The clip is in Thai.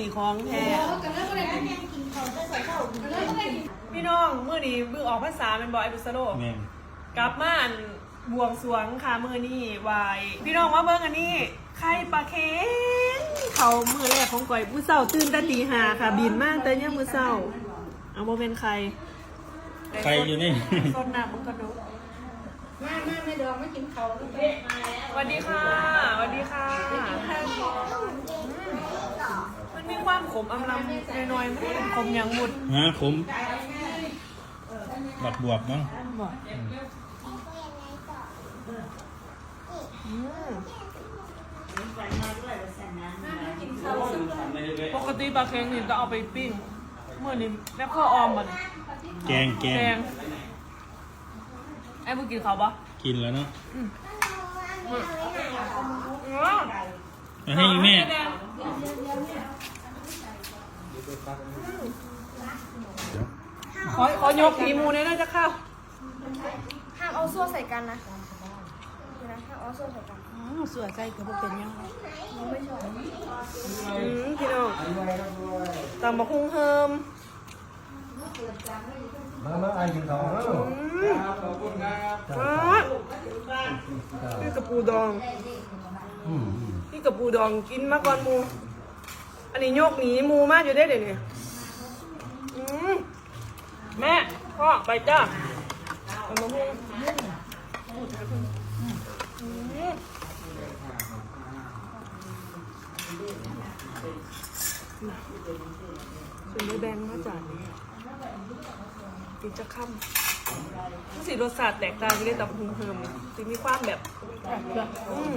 นี่ของแท้กันแล้วก็เลยกินเขาจะใส่ข้าวกันแล้วก็เลยพี่น้องมื้อนี้มือออกภาษาเป็นบอยบุสโลแม่นกลับมาอันบวงสรวงค่ะมื้อนี้วายพี่น้องมาเบิ่งอันนี้ไข่ปลาเค็งเขามื้อแรกของก่อยมื้อเช้าตื่นแต่ตีห้าค่ะ บินมาแต่ยังมื้อเช้าเอาบ่เป็นใครใครอยู่นี่สดน้ำมึงก็ดูมามาไม่ดองไม่กินเขาสวัสดีค่ะสวัสดีค่ะมันมีความ ขมอำลำน้อยๆไม่ได้ขมอย่างหมุดฮะผมบักบวบมั้งปกติปลาเค็งนี่จะเอาไปปิ้งเมื่อนี้แม่ข้อออมบ่เนี่ยแกงแกแกงงไอ้บุกินเขาปะกินแล้วเนาะอ๋อมาให้แม่ แดง ขอขอยกผีมูเนี่ยน่าจะเข้าห้ามเอาโซ่ใส่กันนะนะห้ามเอาโซ่ใส่กันสวยใจกับเป็นยังมันไม่ชอบอืมพี่น้องตำบักหุ่งเฮิมมามาไอ้กินเขาเนาะฟ้าพี่กับปูดองอืมอืมพี่กับปูดองกินมาก่อนหมู อันนี้โยกหนีมูมากอยู่ได้เดี๋ยวนี้อืมแม่พ่อไปจ้าตำบักหุ่งส่วนในแบงค์มาจากนี้กินจะค่ำสีรสชาติแตกต่างกันเลยแต่หุ่งเฮิมสิมีความแบบ อืม